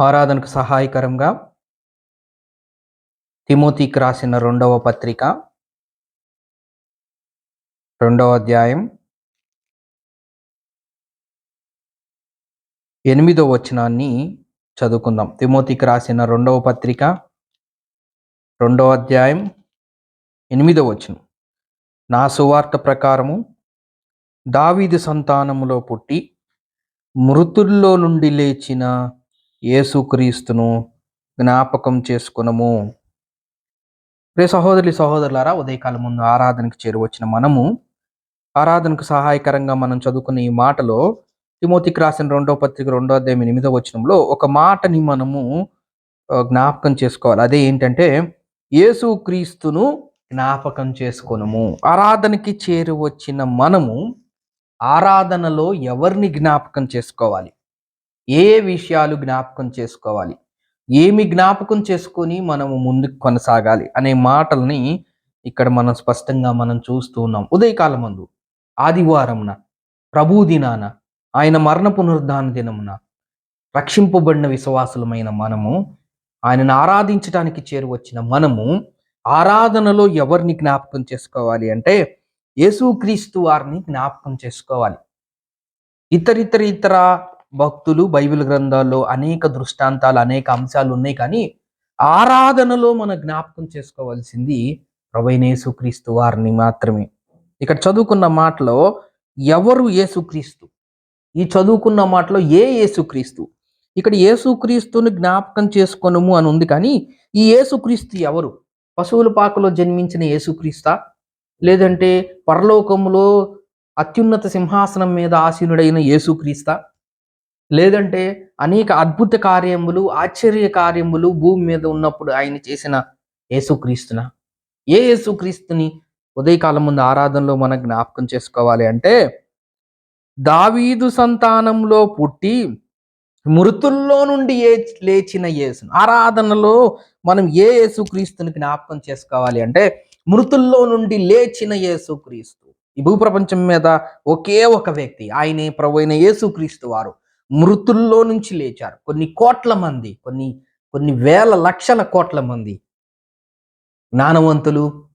ఆరాధనకు సహాయకరంగా తిమోతికి రాసిన రెండవ పత్రిక రెండవ అధ్యాయం ఎనిమిదవ వచనాన్ని చదువుకుందాం. తిమోతికి రాసిన రెండవ పత్రిక రెండవ అధ్యాయం ఎనిమిదవ వచనం. నా సువార్త ప్రకారము దావీదు సంతానములో పుట్టి మృతుల్లో నుండి లేచిన యేసుక్రీస్తును జ్ఞాపకం చేసుకునము. ప్రియ సహోదరి సహోదరులారా ఉదయకాలం ముందు ఆరాధనకు చేరువచ్చిన మనము ఆరాధనకు సహాయకరంగా మనం చదువుకున్న ఈ మాటలో తిమోతికి రాసిన రెండో పత్రిక రెండో అధ్యాయం ఎనిమిదో వచనంలో ఒక మాటని మనము జ్ఞాపకం చేసుకోవాలి. అదే ఏంటంటే యేసు క్రీస్తును జ్ఞాపకం చేసుకునము. ఆరాధనకి చేరువచ్చిన మనము ఆరాధనలో ఎవరిని జ్ఞాపకం చేసుకోవాలి? ఏ ఏ విషయాలు జ్ఞాపకం చేసుకోవాలి? ఏమి జ్ఞాపకం చేసుకొని మనము ముందుకు కొనసాగాలి అనే మాటల్ని ఇక్కడ మనం స్పష్టంగా మనం చూస్తూ ఉన్నాం. ఉదయకాలం ముందు ఆదివారమున ప్రభు దినాన ఆయన మరణ పునరుద్ధాన దినమున రక్షింపబడిన విశ్వాసులమైన మనము ఆయనను ఆరాధించడానికి చేరువచ్చిన మనము ఆరాధనలో ఎవరిని జ్ఞాపకం చేసుకోవాలి అంటే యేసుక్రీస్తు వారిని జ్ఞాపకం చేసుకోవాలి. ఇతరితర ఇతర భక్తులు బైబిల్ గ్రంథాల్లో అనేక దృష్టాంతాలు అనేక అంశాలు ఉన్నాయి కానీ ఆరాధనలో మన జ్ఞాపకం చేసుకోవాల్సింది ప్రవైనేసుక్రీస్తు వారిని మాత్రమే. ఇక్కడ చదువుకున్న మాటలో ఎవరు యేసుక్రీస్తు ఈ చదువుకున్న మాటలో ఏ యేసుక్రీస్తు ఇక్కడ యేసుక్రీస్తుని జ్ఞాపకం చేసుకొనుము అని ఉంది కానీ ఈ యేసుక్రీస్తు ఎవరు? పశువుల పాకలో జన్మించిన యేసుక్రీస్తా లేదంటే పరలోకములో అత్యున్నత సింహాసనం మీద ఆసీనుడైన యేసుక్రీస్తా లేదంటే అనేక అద్భుత కార్యములు ఆశ్చర్య కార్యములు భూమి మీద ఉన్నప్పుడు ఆయన చేసిన యేసుక్రీస్తున? ఏ యేసుక్రీస్తుని ఉదయకాలం ముందు ఆరాధనలో మనం జ్ఞాపకం చేసుకోవాలి అంటే దావీదు సంతానంలో పుట్టి మృతుల్లో నుండి ఏ లేచిన యేసు ఆరాధనలో మనం ఏ యేసుక్రీస్తుని జ్ఞాపకం చేసుకోవాలి అంటే మృతుల్లో నుండి లేచిన యేసుక్రీస్తు. ఈ భూప్రపంచం మీద ఒకే ఒక వ్యక్తి ఆయనే ప్రభు అయిన యేసుక్రీస్తు వారు. మృతుల్లో నుంచి లేచారు. కొన్ని కోట్ల మంది కొన్ని కొన్ని వేల లక్షల కోట్ల మంది జ్ఞానవంతులు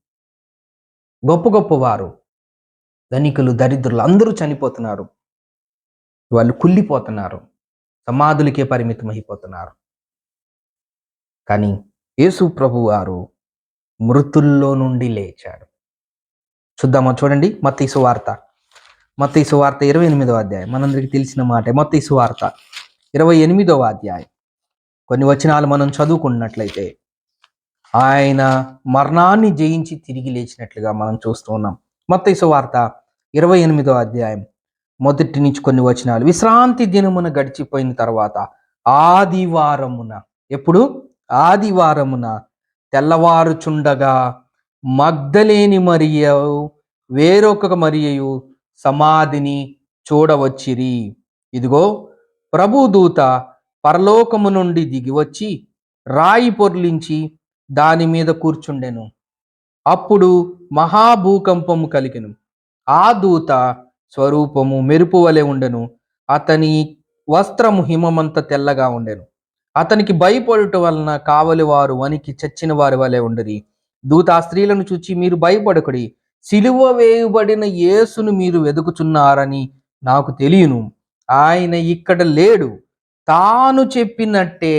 గొప్ప గొప్ప వారు ధనికులు దరిద్రులు అందరూ చనిపోతున్నారు. వాళ్ళు కుళ్ళిపోతున్నారు. సమాధులకే పరిమితం అయిపోతున్నారు కానీ యేసు ప్రభు వారు మృతుల్లో నుండి లేచాడు. చూద్దామా? చూడండి మత్తయి వార్త మత్తయి వార్త ఇరవై ఎనిమిదవ అధ్యాయం. మనందరికీ తెలిసిన మాట మత్తయి వార్త ఇరవై ఎనిమిదవ అధ్యాయం. కొన్ని వచనాలు మనం చదువుకున్నట్లయితే ఆయన మరణాన్ని జయించి తిరిగి లేచినట్లుగా మనం చూస్తూ ఉన్నాం. మత్తయి వార్త ఇరవై ఎనిమిదవ అధ్యాయం. మొదటి నుంచి కొన్ని వచనాలు. విశ్రాంతి దినమున గడిచిపోయిన తర్వాత ఆదివారమున ఎప్పుడు? ఆదివారమున తెల్లవారుచుండగా మగ్ధలేని మరియు వేరొక మరియు సమాధిని చూడవచ్చిరి. ఇదిగో ప్రభుదూత పరలోకము నుండి దిగివచ్చి రాయి పొర్లించి దాని మీద కూర్చుండెను. అప్పుడు మహాభూకంపము కలిగెను. ఆ దూత స్వరూపము మెరుపు వలె ఉండెను. అతని వస్త్రము హిమమంత తెల్లగా ఉండెను. అతనికి భయపడుట వలన కావలి వారు వనికి చచ్చిన వారి వలె ఉండరి. దూత ఆ స్త్రీలను చూచి మీరు భయపడకుడి. సిలువ వేయబడిన యేసును మీరు వెతుకుచున్నారని నాకు తెలియను. ఆయన ఇక్కడ లేడు. తాను చెప్పినట్టే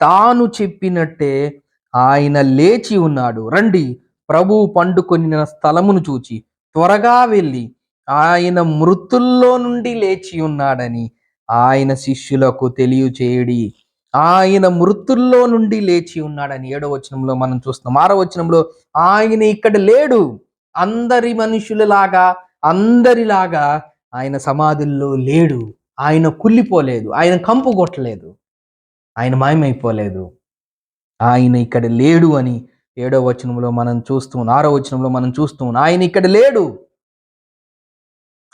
తాను చెప్పినట్టే ఆయన లేచి ఉన్నాడు. రండి ప్రభు పండుకొనిన స్థలమును చూచి త్వరగా వెళ్ళి ఆయన మృతుల్లో నుండి లేచి ఉన్నాడని ఆయన శిష్యులకు తెలియచేయడి. ఆయన మృతుల్లో నుండి లేచి ఉన్నాడని ఏడో వచనంలో మనం చూస్తున్నాం. ఆరో వచనంలో ఆయన ఇక్కడ లేడు. అందరి మనుషులలాగా అందరిలాగా ఆయన సమాధుల్లో లేడు. ఆయన కుళ్ళిపోలేదు. ఆయన కంపు కొట్టలేదు. ఆయన మాయమైపోలేదు. ఆయన ఇక్కడ లేడు అని ఏడో వచనంలో మనం చూస్తూ ఆరో వచనంలో మనం చూస్తూ ఆయన ఇక్కడ లేడు.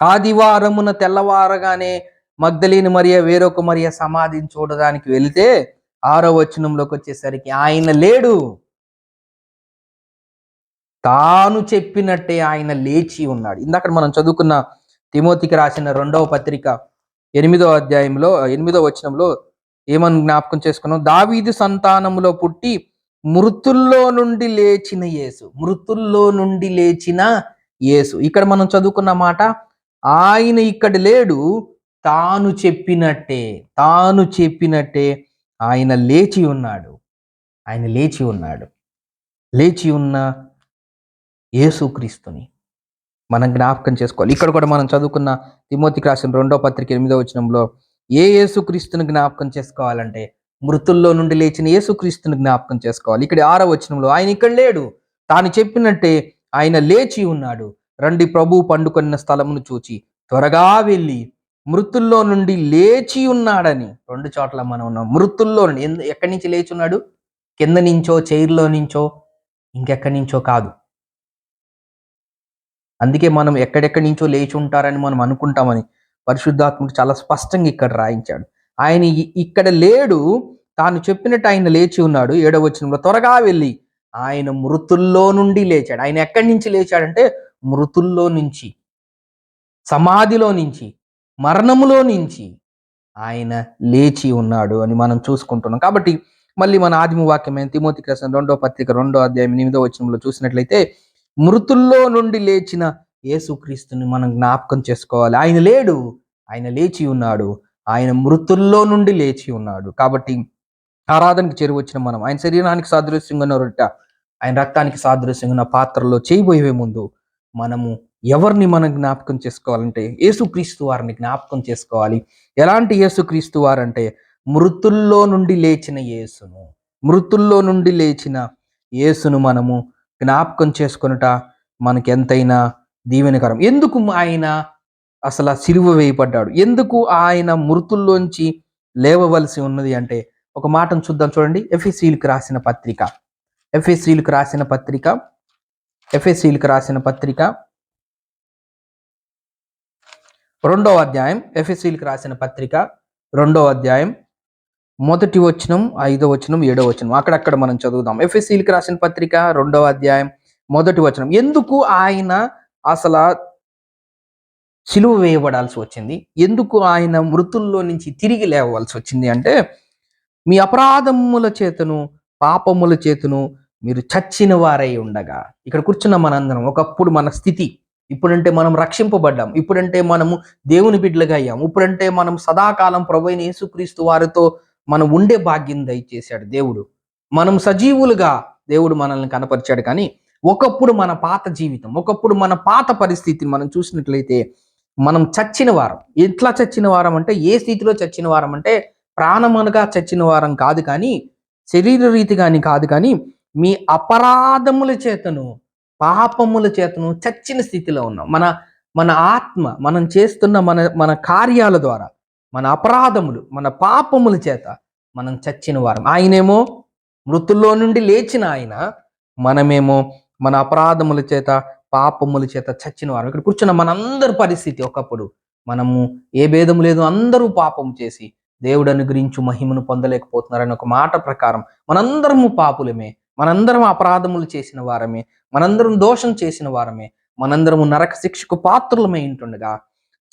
ఆదివారమున తెల్లవారగానే మగ్ధలేని మరియ వేరొక మరియ సమాధిని చూడడానికి వెళితే ఆరో వచనంలోకి వచ్చేసరికి ఆయన లేడు. తాను చెప్పినట్టే ఆయన లేచి ఉన్నాడు. ఇందాక మనం చదువుకున్న తిమోతికి రాసిన రెండవ పత్రిక ఎనిమిదో అధ్యాయంలో ఎనిమిదో వచనంలో ఏమని జ్ఞాపకం చేసుకున్నాం? దావీదు సంతానములో పుట్టి మృతుల్లో నుండి లేచిన యేసు మృతుల్లో నుండి లేచిన యేసు. ఇక్కడ మనం చదువుకున్న మాట ఆయన ఇక్కడ లేడు తాను చెప్పినట్టే తాను చెప్పినట్టే ఆయన లేచి ఉన్నాడు. ఆయన లేచి ఉన్నాడు. లేచి ఉన్న యేసుక్రీస్తుని మనం జ్ఞాపకం చేసుకోవాలి. ఇక్కడ కూడా మనం చదువుకున్న తిమోతికి రాసిన రెండో పత్రిక ఎనిమిదో వచనంలో ఏ యేసుక్రీస్తుని జ్ఞాపకం చేసుకోవాలంటే మృతుల్లో నుండి లేచిన యేసుక్రీస్తుని జ్ఞాపకం చేసుకోవాలి. ఇక్కడ ఆరో వచనంలో ఆయన ఇక్కడ లేడు. తాను చెప్పినట్టే ఆయన లేచి ఉన్నాడు. రండి ప్రభు పండుకొన్న స్థలమును చూచి త్వరగా వెళ్ళి మృతుల్లో నుండి లేచి ఉన్నాడని రెండు చోట్ల మనం ఉన్నాం. మృతుల్లో నుండి ఎందు- ఎక్కడి నుంచి లేచి ఉన్నాడు? కింద నుంచో చైర్లో నుంచో? ఇంకెక్కడి నుంచో కాదు. అందుకే మనం ఎక్కడెక్కడి నుంచో లేచి ఉంటారని మనం అనుకుంటామని పరిశుద్ధాత్ముడు చాలా స్పష్టంగా ఇక్కడ రాయించాడు. ఆయన ఇక్కడ లేడు తాను చెప్పినట్టు ఆయన లేచి ఉన్నాడు ఏడవచనంలో త్వరగా వెళ్ళి ఆయన మృతుల్లో నుండి లేచాడు. ఆయన ఎక్కడి నుంచి లేచాడంటే మృతుల్లో నుంచి సమాధిలో నుంచి మరణములో నుంచి ఆయన లేచి ఉన్నాడు అని మనం చూసుకుంటున్నాం. కాబట్టి మళ్ళీ మన ఆదిమ వాక్యమైన తిమోతి కృష్ణ రెండో పత్రిక రెండో అధ్యాయం ఎనిమిదో వచనంలో చూసినట్లయితే మృతుల్లో నుండి లేచిన యేసుక్రీస్తుని మనం జ్ఞాపకం చేసుకోవాలి. ఆయన లేడు. ఆయన లేచి ఉన్నాడు. ఆయన మృతుల్లో నుండి లేచి ఉన్నాడు. కాబట్టి ఆరాధనకి చేరువచ్చిన మనం ఆయన శరీరానికి సాదృశ్యంగా ఉన్న ఆయన రక్తానికి సాదృశ్యంగా ఉన్న పాత్రలో చేయబోయే ముందు మనము ఎవరిని మనం జ్ఞాపకం చేసుకోవాలంటే యేసుక్రీస్తు వారిని జ్ఞాపకం చేసుకోవాలి. ఎలాంటి యేసుక్రీస్తు వారంటే మృతుల్లో నుండి లేచిన యేసును మృతుల్లో నుండి లేచిన యేసును మనము జ్ఞాపకం చేసుకొనుట మనకు ఎంతైనా దీవెనకరం. ఎందుకు ఆయన అసలు సిలువ వేయబడ్డాడు? ఎందుకు ఆయన మృతుల్లోంచి లేవవలసి ఉన్నది అంటే ఒక మాటను చూద్దాం చూడండి. ఎఫ్ఎస్సీలకు రాసిన పత్రిక. ఎఫ్ఎస్సీలకు రాసిన పత్రిక. ఎఫ్ఎస్సీలకు రాసిన పత్రిక. రెండవ అధ్యాయం. ఎఫ్ఎస్సీలకు రాసిన పత్రిక. రెండవ అధ్యాయం. మొదటి వచనం ఐదో వచనం ఏడో వచనం. అక్కడక్కడ మనం చదువుదాం. ఎఫ్ఎస్సీలకు రాసిన పత్రిక రెండవ అధ్యాయం మొదటి వచనం. ఎందుకు ఆయన అసలు సిలువ వేయబడాల్సి వచ్చింది? ఎందుకు ఆయన మృతుల్లో నుంచి తిరిగి లేవవలసి వచ్చింది? అంటే మీ అపరాధముల చేతను పాపముల చేతను మీరు చచ్చిన వారై ఉండగా. ఇక్కడ కూర్చున్న మనందరం ఒకప్పుడు మన స్థితి ఇప్పుడంటే మనం రక్షింపబడ్డాం. ఇప్పుడంటే మనము దేవుని బిడ్డలుగా అయ్యాం. ఇప్పుడంటే మనం సదాకాలం ప్రభైన యేసుక్రీస్తు వారితో మనం ఉండే భాగ్యం దయచేశాడు దేవుడు. మనం సజీవులుగా దేవుడు మనల్ని కనపరిచాడు కానీ ఒకప్పుడు మన పాత జీవితం ఒకప్పుడు మన పాత పరిస్థితిని మనం చూసినట్లయితే మనం చచ్చిన వారం. ఎట్లా చచ్చిన వారం అంటే ఏ స్థితిలో చచ్చిన వారం అంటే ప్రాణమనగా చచ్చిన వారం కాదు కానీ శరీర రీతిగాని కాదు కానీ మీ అపరాధముల చేతను పాపముల చేతను చచ్చిన స్థితిలో ఉన్నాం. మన మన ఆత్మ మనం చేస్తున్న మన మన కార్యాల ద్వారా మన అపరాధములు మన పాపముల చేత మనం చచ్చిన వారం. ఆయనేమో మృతుల్లో నుండి లేచిన ఆయన మనమేమో మన అపరాధముల చేత పాపముల చేత చచ్చిన వారం. ఇక్కడ కూర్చున్న మనందరి పరిస్థితి ఒకప్పుడు మనము ఏ భేదము లేదు అందరూ పాపం చేసి దేవుడు అనుగ్రహించు మహిమను పొందలేకపోతున్నారని ఒక మాట ప్రకారం మనందరము పాపులమే మనందరం అపరాధములు చేసిన వారమే మనందరం దోషం చేసిన వారమే మనందరము నరక శిక్షకు పాత్రులమై ఉంటుండగా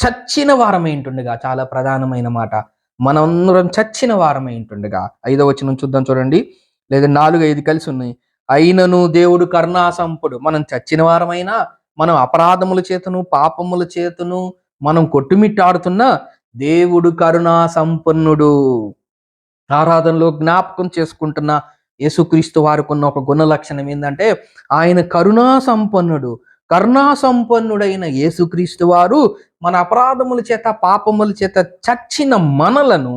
చచ్చిన వారమై ఉంటుండగా చాలా ప్రధానమైన మాట. మనందరం చచ్చిన వారమై ఉంటుండగా. ఐదో వచనం చూద్దాం చూడండి. లేదా నాలుగు ఐదు కలిసి ఉన్నాయి. అయినను దేవుడు కరుణాసంపుడు. మనం చచ్చిన వారమైనా మనం అపరాధముల చేతను పాపముల చేతను మనం కొట్టుమిట్టాడుతున్నా దేవుడు కరుణా సంపన్నుడు ఆరాధనలో జ్ఞాపకం చేసుకుంటున్న యేసుక్రీస్తు వారికి ఉన్న ఒక గుణ లక్షణం ఏంటంటే ఆయన కరుణా సంపన్నుడు కరుణాసంపన్నుడైన యేసుక్రీస్తు వారు మన అపరాధముల చేత పాపముల చేత చచ్చిన మనలను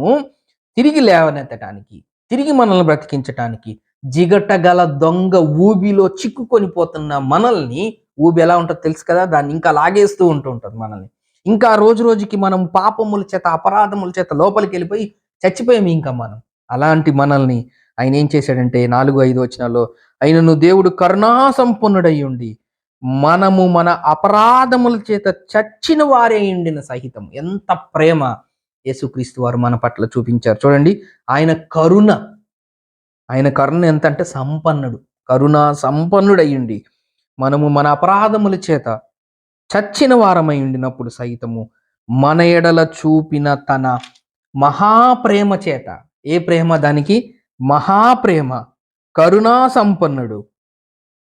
తిరిగి లేవనెత్తటానికి తిరిగి మనల్ని బ్రతికించటానికి జిగటగల దొంగ ఊబిలో చిక్కుకొని పోతున్న మనల్ని ఊబి ఎలా ఉంటుందో తెలుసు కదా దాన్ని ఇంకా లాగేస్తూ ఉంటూ ఉంటుంది మనల్ని. ఇంకా రోజు రోజుకి మనం పాపముల చేత అపరాధముల చేత లోపలికి వెళ్ళిపోయి చచ్చిపోయాము ఇంకా మనం. అలాంటి మనల్ని ఆయన ఏం చేశాడంటే నాలుగు ఐదు వచ్చినాలో ఆయనను దేవుడు కరుణా ఉండి మనము మన అపరాధముల చేత చచ్చిన వారే ఉండిన సహితం. ఎంత ప్రేమ యేసుక్రీస్తు వారు మన పట్ల చూపించారు. చూడండి ఆయన కరుణ. ఆయన కరుణ ఎంత అంటే సంపన్నుడు. కరుణ సంపన్నుడయ్యండి. మనము మన అపరాధముల చేత చచ్చిన వారమై ఉండినప్పుడు సైతము మన ఎడల చూపిన తన మహాప్రేమ చేత. ఏ ప్రేమ దానికి? మహాప్రేమ. కరుణా సంపన్నుడు.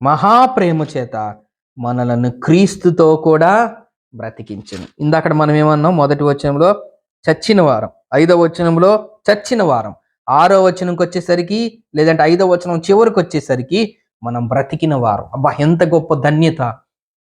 మహాప్రేమ చేత మనలను క్రీస్తుతో కూడా బ్రతికించను. ఇందాక మనం ఏమన్నాం? మొదటి వచనంలో చచ్చిన వారం. ఐదవ వచనంలో చచ్చిన వారం. ఆరో వచనంకి వచ్చేసరికి లేదంటే ఐదో వచనం చివరికి వచ్చేసరికి మనం బ్రతికిన వారం. అబ్బా ఎంత గొప్ప ధన్యత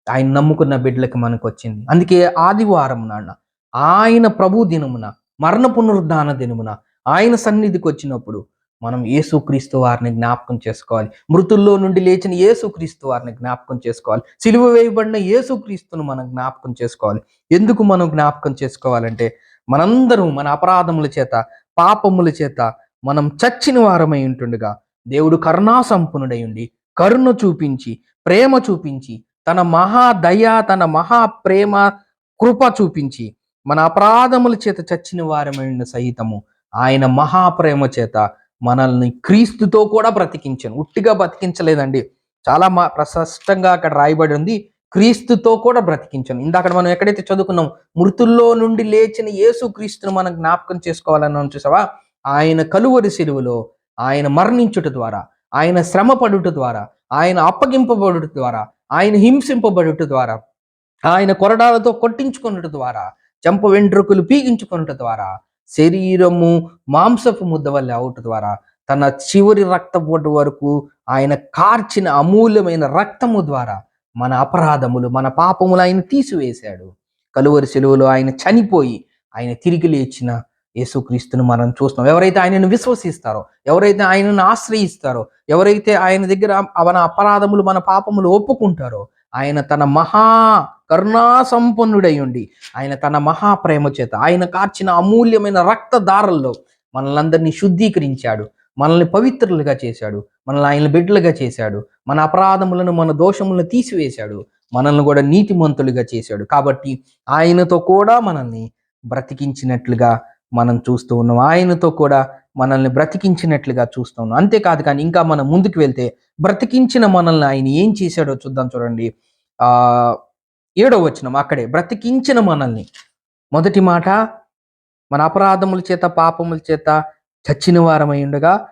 ఆయన నమ్ముకున్న బిడ్డలకి మనకు వచ్చింది. అందుకే ఆదివారం నాన్న ఆయన ప్రభు దినమున మరణ పునరుద్ధాన దినమున ఆయన సన్నిధికి వచ్చినప్పుడు మనం యేసుక్రీస్తు వారిని జ్ఞాపకం చేసుకోవాలి. మృతుల్లో నుండి లేచిన యేసుక్రీస్తు వారిని జ్ఞాపకం చేసుకోవాలి. సిలువ వేయబడిన యేసుక్రీస్తును మనం జ్ఞాపకం చేసుకోవాలి. ఎందుకు మనం జ్ఞాపకం చేసుకోవాలంటే మనందరం మన అపరాధముల చేత పాపముల చేత మనం చచ్చిన వారమై ఉంటుండగా దేవుడు కరుణాసంపన్నుడై ఉండి కరుణ చూపించి ప్రేమ చూపించి తన మహా దయ తన మహా ప్రేమ కృప చూపించి మన అపరాధముల చేత చచ్చిన వారమైన సహితము ఆయన మహాప్రేమ చేత మనల్ని క్రీస్తుతో కూడా బ్రతికించాను. ఉట్టిగా బ్రతికించలేదండి. చాలా మా ప్రస్పష్టంగా అక్కడ రాయబడి ఉంది. క్రీస్తుతో కూడా బ్రతికించాను. ఇందాక మనం ఎక్కడైతే చదువుకున్నాం మృతుల్లో నుండి లేచిన యేసు క్రీస్తును మనం జ్ఞాపకం చేసుకోవాలని చూసావా? ఆయన కలువరి సిలువలో ఆయన మరణించుట ద్వారా ఆయన శ్రమ పడుట ద్వారా ఆయన అప్పగింపబడుట ద్వారా ఆయన హింసింపబడుట ద్వారా ఆయన కొరడాలతో కొట్టించుకున్నట ద్వారా చెంప వెంట్రుకలు పీగించుకున్నట ద్వారా శరీరము మాంసపు ముద్ద వల్ల అవుట ద్వారా తన చివరి రక్తపోటు వరకు ఆయన కార్చిన అమూల్యమైన రక్తము ద్వారా మన అపరాధములు మన పాపములు ఆయన తీసివేశాడు. కలువరి సెలువులో ఆయన చనిపోయి ఆయన తిరిగి లేచిన యేసుక్రీస్తును మనం చూస్తున్నాం. ఎవరైతే ఆయనను విశ్వసిస్తారో ఎవరైతే ఆయనను ఆశ్రయిస్తారో ఎవరైతే ఆయన దగ్గర మన అపరాధములు మన పాపములు ఒప్పుకుంటారో ఆయన తన మహా కరుణాసంపన్నుడై ఉండి ఆయన తన మహాప్రేమ చేత ఆయన కార్చిన అమూల్యమైన రక్తదారల్లో మనల్ని శుద్ధీకరించాడు. మనల్ని పవిత్రులుగా చేశాడు. మనల్ని ఆయన బిడ్డలుగా చేశాడు. మన అపరాధములను మన దోషములను తీసివేశాడు. మనల్ని కూడా నీతిమంతులుగా చేశాడు. కాబట్టి ఆయనతో కూడా మనల్ని బ్రతికించినట్లుగా మనం చూస్తూ ఉన్నాం. ఆయనతో కూడా మనల్ని బ్రతికించినట్లుగా చూస్తూ ఉన్నాం. అంతేకాదు కానీ ఇంకా మనం ముందుకు వెళ్తే బ్రతికించిన మనల్ని ఆయన ఏం చేశాడో చూద్దాం చూడండి. ఆ ఏడో వచనం అక్కడే బ్రతికించిన మనల్ని. మొదటి మాట మన అపరాధముల చేత పాపముల చేత చచ్చిన వారమై ఉండగా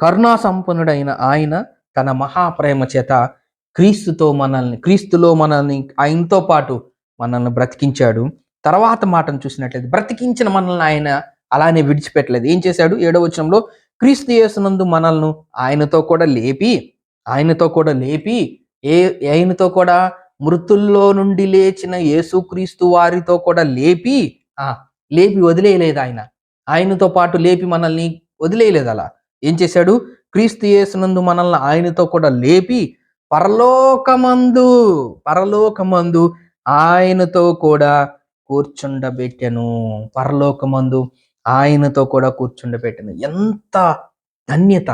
కరుణా సంపన్నుడైన ఆయన తన మహాప్రేమ చేత క్రీస్తుతో మనల్ని క్రీస్తులో మనల్ని ఆయనతో పాటు మనల్ని బ్రతికించాడు. తర్వాత మాటను చూసినట్లయితే బ్రతికించిన మనల్ని ఆయన అలానే విడిచిపెట్టలేదు. ఏం చేశాడు? ఏడవ వచనంలో క్రీస్తు యేసునందు మనల్ని ఆయనతో కూడా లేపి ఆయనతో కూడా లేపి ఏ ఆయనతో కూడా మృతుల్లో నుండి లేచిన యేసుక్రీస్తు వారితో కూడా లేపి ఆ లేపి వదిలేయలేదు ఆయన. ఆయనతో పాటు లేపి మనల్ని వదిలేయలేదు అలా. ఏం చేశాడు? క్రీస్తు యేసునందు మనల్ని ఆయనతో కూడా లేపి పరలోకమందు పరలోకమందు ఆయనతో కూడా కూర్చుండబెట్టెను. పరలోకమందు ఆయనతో కూడా కూర్చుండబెట్టెను. ఎంత ధన్యత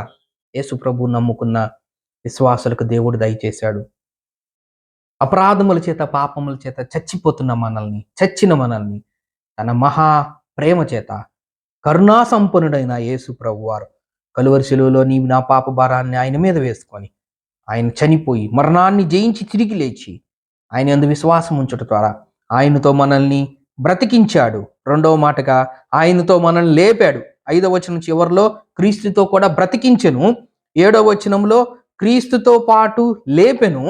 యేసు ప్రభు నమ్ముకున్న విశ్వాసులకు దేవుడు దయచేశాడు. అపరాధముల చేత పాపముల చేత చచ్చిపోతున్న మనల్ని చచ్చిన మనల్ని తన మహా ప్రేమ చేత కరుణా సంపన్నుడైన యేసు ప్రభు వారు కలువరి శిలువలో నీవు నా పాప భారాన్ని ఆయన మీద వేసుకొని ఆయన చనిపోయి మరణాన్ని జయించి తిరిగి లేచి ఆయన ఎందు విశ్వాసం ఉంచట ద్వారా ఆయనతో మనల్ని బ్రతికించాడు. రెండవ మాటగా ఆయనతో మనల్ని లేపాడు. ఐదవ వచనం చివరిలో క్రీస్తుతో కూడా బ్రతికించెను. ఏడవ వచనంలో క్రీస్తుతో పాటు లేపెను.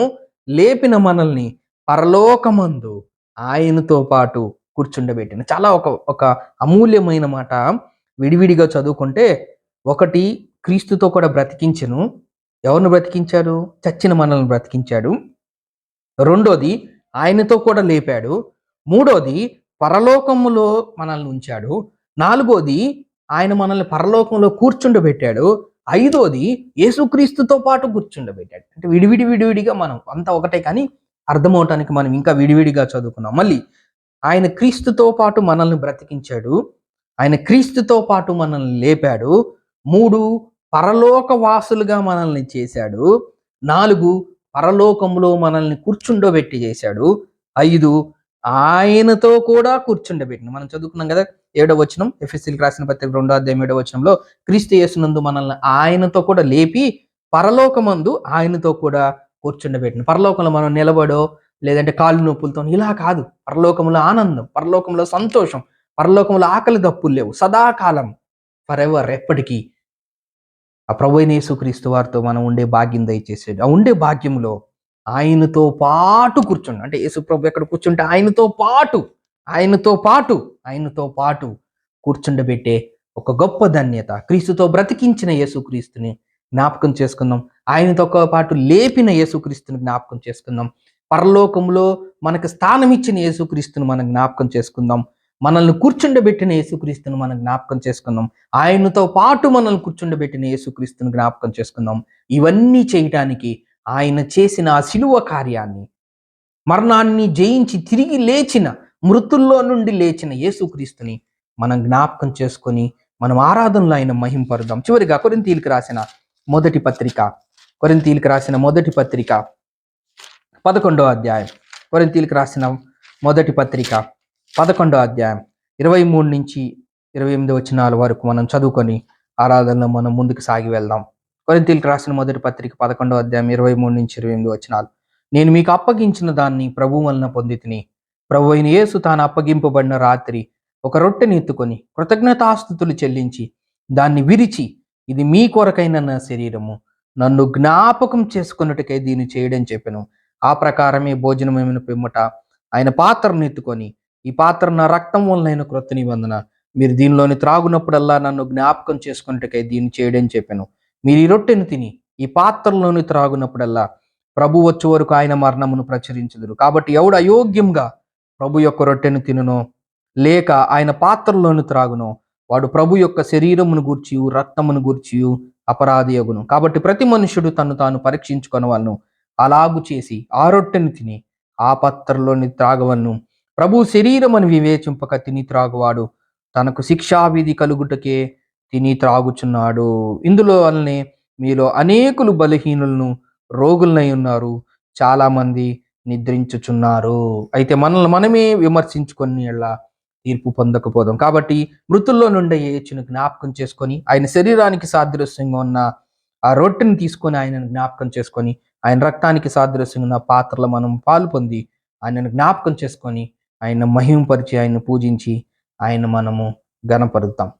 లేపిన మనల్ని పరలోకమందు ఆయనతో పాటు కూర్చుండబెట్టిన. చాలా ఒక ఒక అమూల్యమైన మాట. విడివిడిగా చదువుకుంటే ఒకటి క్రీస్తుతో కూడా బ్రతికించను. ఎవరిని బ్రతికించాడు? చచ్చిన మనల్ని బ్రతికించాడు. రెండోది ఆయనతో కూడా లేపాడు. మూడోది పరలోకములో మనల్ని ఉంచాడు. నాలుగోది ఆయన మనల్ని పరలోకంలో కూర్చుండబెట్టాడు. ఐదోది యేసుక్రీస్తుతో పాటు కూర్చుండబెట్టాడు. అంటే విడివిడి విడివిడిగా మనం అంతా ఒకటే కానీ అర్థమవటానికి మనం ఇంకా విడివిడిగా చదువుకున్నాం. మళ్ళీ ఆయన క్రీస్తుతో పాటు మనల్ని బ్రతికించాడు. ఆయన క్రీస్తుతో పాటు మనల్ని లేపాడు. మూడు పరలోక వాసులుగా మనల్ని చేశాడు. నాలుగు పరలోకంలో మనల్ని కూర్చుండబెట్టి చేశాడు. ఐదు ఆయనతో కూడా కూర్చుండబెట్టింది మనం చదువుకున్నాం కదా ఏడవ వచనం ఎఫ్ఎస్సీలకు రాసిన పత్రిక రెండో అధ్యాయం ఏడవ వచనంలో క్రీస్తు యేసునందు మనల్ని ఆయనతో కూడా లేపి పరలోకమందు ఆయనతో కూడా కూర్చుండబెట్టిన పరలోకంలో మనం నిలబడో లేదంటే కాళ్ళు నొప్పులతో ఇలా కాదు. పరలోకంలో ఆనందం పరలోకంలో సంతోషం పరలోకంలో ఆకలి దప్పులు లేవు. సదాకాలం ఫర్ ఎవర్ ఎప్పటికీ. ఆ ప్రభు అయిన వారితో మనం ఉండే భాగ్యం దయచేసాడు ఆ ఉండే భాగ్యంలో ఆయనతో పాటు కూర్చుండు. అంటే యేసు ప్రభు ఎక్కడ కూర్చుంటే ఆయనతో పాటు ఆయనతో పాటు ఆయనతో పాటు కూర్చుండబెట్టే ఒక గొప్ప ధన్యత. క్రీస్తుతో బ్రతికించిన యేసుక్రీస్తుని జ్ఞాపకం చేసుకుందాం. ఆయనతో పాటు లేపిన యేసుక్రీస్తుని జ్ఞాపకం చేసుకుందాం. పరలోకంలో మనకు స్థానం ఇచ్చిన యేసుక్రీస్తుని మనం జ్ఞాపకం చేసుకుందాం. మనల్ని కూర్చుండబెట్టిన యేసుక్రీస్తుని మనం జ్ఞాపకం చేసుకుందాం. ఆయనతో పాటు మనల్ని కూర్చుండబెట్టిన యేసుక్రీస్తుని జ్ఞాపకం చేసుకుందాం. ఇవన్నీ చేయటానికి ఆయన చేసిన ఆ శిలువ కార్యాన్ని మరణాన్ని జయించి తిరిగి లేచిన మృతుల్లో నుండి లేచిన యేసుక్రీస్తుని మనం జ్ఞాపకం చేసుకొని మనం ఆరాధనలో ఆయన మహింపరుదాం. చివరిగా కొరింతీలకు రాసిన మొదటి పత్రిక కొరింతీలకు రాసిన మొదటి పత్రిక పదకొండో అధ్యాయం. కొరింతీలకు రాసిన మొదటి పత్రిక పదకొండో అధ్యాయం. ఇరవై మూడు నుంచి ఇరవై ఎనిమిది వచనాల వరకు మనం చదువుకొని ఆరాధనలో మనం ముందుకు సాగి వెళ్దాం. కొరింతీలకు రాసిన మొదటి పత్రిక పదకొండో అధ్యాయం ఇరవై మూడు నుంచి ఇరవై ఎనిమిది వచనాలు. నేను మీకు అప్పగించిన దాన్ని ప్రభు వలన పొంది తిని ప్రభు అయిన యేసు తాను అప్పగింపబడిన రాత్రి ఒక రొట్టెని ఎత్తుకొని కృతజ్ఞతాస్థుతులు చెల్లించి దాన్ని విరిచి ఇది మీ కొరకైన నా శరీరము. నన్ను జ్ఞాపకం చేసుకున్నట్టుకై దీన్ని చేయడం చెప్పాను. ఆ ప్రకారమే భోజనమైన పిమ్మట ఆయన పాత్రను ఎత్తుకొని ఈ పాత్ర నా రక్తం వలన క్రొత్త నిబంధన మీరు దీనిలోని త్రాగునప్పుడల్లా నన్ను జ్ఞాపకం చేసుకున్నట్టుకై దీన్ని చేయడం చెప్పాను. మీరు ఈ రొట్టెను తిని ఈ పాత్రలోని త్రాగునప్పుడల్లా ప్రభు వచ్చే వరకు ఆయన మరణమును ప్రచురించదురు. కాబట్టి ఎవడు అయోగ్యంగా ప్రభు యొక్క రొట్టెను తినును లేక ఆయన పాత్రలోని త్రాగును. వాడు ప్రభు యొక్క శరీరమును గూర్చి రక్తమును గూర్చి అపరాధి అగును. కాబట్టి ప్రతి మనుషుడు తను తాను పరీక్షించుకొనవలను. అలాగు చేసి ఆ రొట్టెను తిని ఆ పాత్రలోని త్రాగవలను. ప్రభు శరీరమని వివేచింపక తిని త్రాగువాడు. తనకు శిక్షావిధి కలుగుటకే తిని త్రాగుచున్నాడు. ఇందులో వల్లనే మీలో అనేకులు బలహీనులను రోగులనై ఉన్నారు. చాలామంది నిద్రించుచున్నారు. అయితే మనల్ని మనమే విమర్శించుకొని ఎలా తీర్పు పొందకపోదాం. కాబట్టి మృతుల్లో నుండి యేచును జ్ఞాపకం చేసుకొని ఆయన శరీరానికి సాదృశ్యంగా ఉన్న ఆ రొట్టెని తీసుకొని ఆయనను జ్ఞాపకం చేసుకొని ఆయన రక్తానికి సాదృశ్యంగా ఉన్న పాత్రలో మనం పాలు పొంది ఆయనను జ్ఞాపకం చేసుకొని ఆయన మహిమపరిచి ఆయన పూజించి ఆయన మనము గణపరుద్దాం